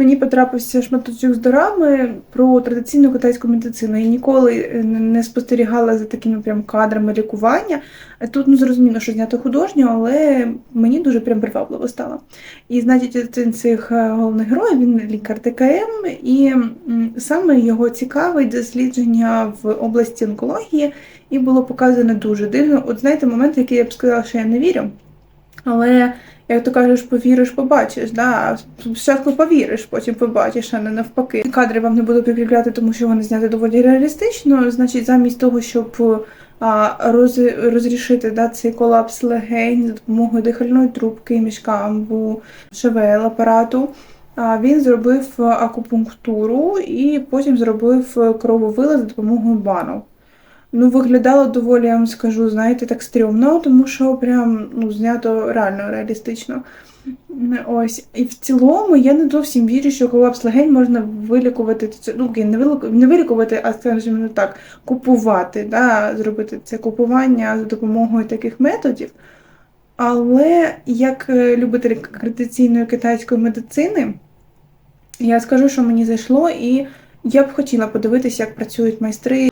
мені потрапився шматочок з дорами про традиційну китайську медицину. Я ніколи е, не спостерігала за такими прям кадрами лікування. Е, Тут ну зрозуміло, що знято художньо, але мені дуже прям привабливо стало. І значить, один з цих е, головних героїв він лікар ТКМ, і саме його цікавить дослідження в області онкології, і було показано дуже дивно. От знаєте, момент, який я б сказала, що я не вірю. Але як то кажеш, повіриш, побачиш. Да? Спочатку повіриш, потім побачиш, а не навпаки. Кадри вам не буду прикріпляти, тому що вони зняті доволі реалістично. Значить, замість того, щоб а, роз, розрішити да, цей колапс легень за допомогою дихальної трубки, мішкамбу, ШВЛ апарату. Він зробив акупунктуру і потім зробив крововилаз за допомогою банок. Ну, виглядало доволі, я вам скажу, знаєте, так стрьомно, тому що прям ну, знято реально реалістично. Ось. І в цілому я не зовсім вірю, що колапс легень можна вилікувати. Це, Ну, не, виліку- не вилікувати, а скажімо так, купувати, да, зробити це купування за допомогою таких методів. Але як е, любитель традиційної китайської медицини, я скажу, що мені зайшло, і я б хотіла подивитися, як працюють майстри.